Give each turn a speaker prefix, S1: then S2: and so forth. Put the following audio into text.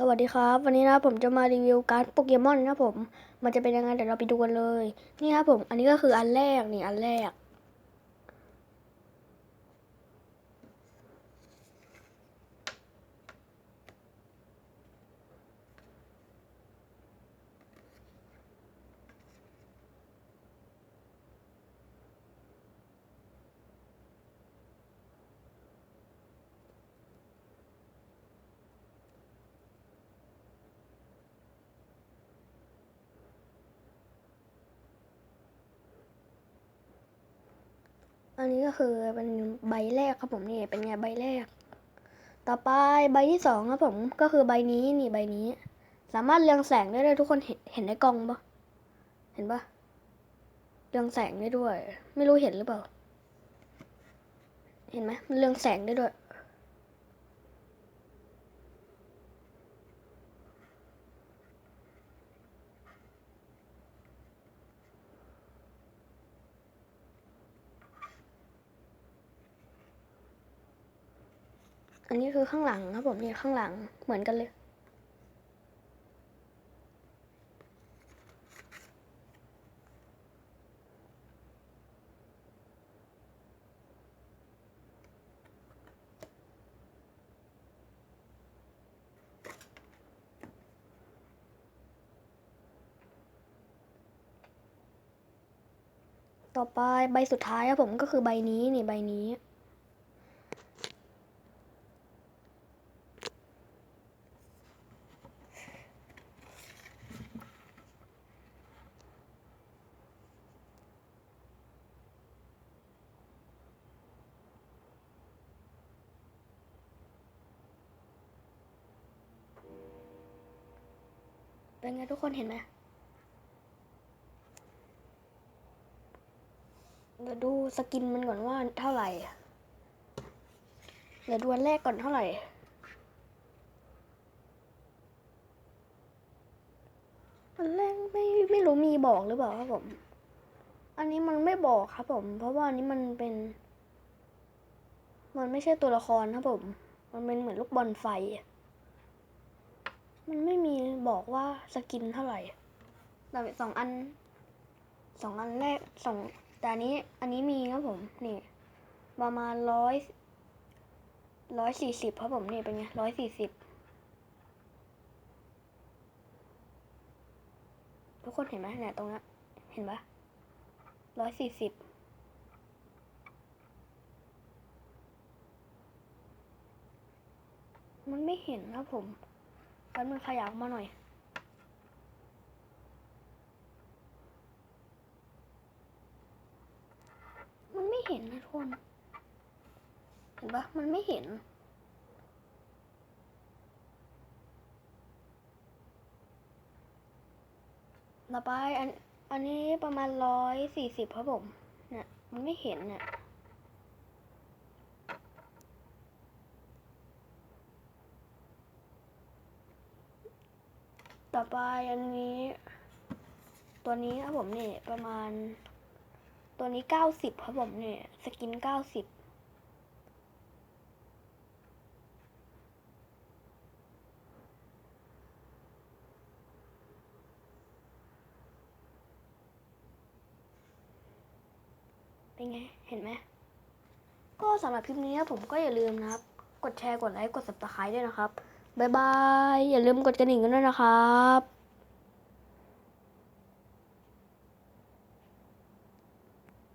S1: สวัสดีครับ วันนี้นะผมจะมารีวิวการ์ดโปเกมอนนะผม มันจะเป็นยังไงเดี๋ยวเราไปดูกันเลย นี่ครับผม อันนี้ก็คืออันแรกนี่อันแรก อันนี้ก็คือเป็นใบแรกครับผมนี่เป็นไงใบแรก ต่อไปใบที่สองครับผมก็คือใบนี้นี่ใบนี้ สามารถเรืองแสงได้ด้วยทุกคนเห็นเห็นในกล้องปะเห็นปะเรืองแสงได้ด้วย ไม่รู้เห็นหรือเปล่า เห็นไหมมันเรืองแสงได้ด้วย อันนี้คือข้างหลังครับผมนี่ข้างหลังเหมือนกันเลย ต่อไปใบสุดท้ายครับผมก็คือใบนี้นี่ใบนี้ เป็นไงทุกคนเห็นไหมเดี๋ยวดูสกินมันก่อนว่าเท่าไหร่ เดี๋ยวดูอันแรกก่อนเท่าไหร่อันแรกไม่ไม่รู้มีบอกหรือเปล่าครับผม อันนี้มันไม่บอกครับผม เพราะว่าอันนี้มันเป็น มันไม่ใช่ตัวละครครับผม มันเป็นเหมือนลูกบอลไฟ มันไม่มีบอกว่าสกินเท่าไหร่แต่สองอันสองอันแรกสองแต่อันนี้อันนี้มีครับผมนี่ประมาณร้อยร้อยสี่สิบครับผมนี่เป็นไงร้อยสี่สิบทุกคนเห็นไหมเนี่ยตรงนี้เห็นปะร้อยสี่สิบมันไม่เห็นครับผม แป๊บนึงขยับมาหน่อยมันไม่เห็นนะทุกคน เห็นปะมันไม่เห็นต่อไปอัน อันนี้ประมาณร้อยสี่สิบครับผม เนี่ย มันไม่เห็นเนี่ย ต่อไปอันนี้ ตัวนี้ครับผมเนี่ยประมาณ ตัวนี้เก้าสิบครับผมเนี่ยสกินเก้าสิบเป็นไง เห็นไหม ก็สำหรับคลิปนี้ผมก็อย่าลืมนะครับ กดแชร์ กดไลค์ กด subscribe ด้วยนะครับ บ๊ายบาย อย่าลืมกดกระดิ่งกันด้วยนะครับ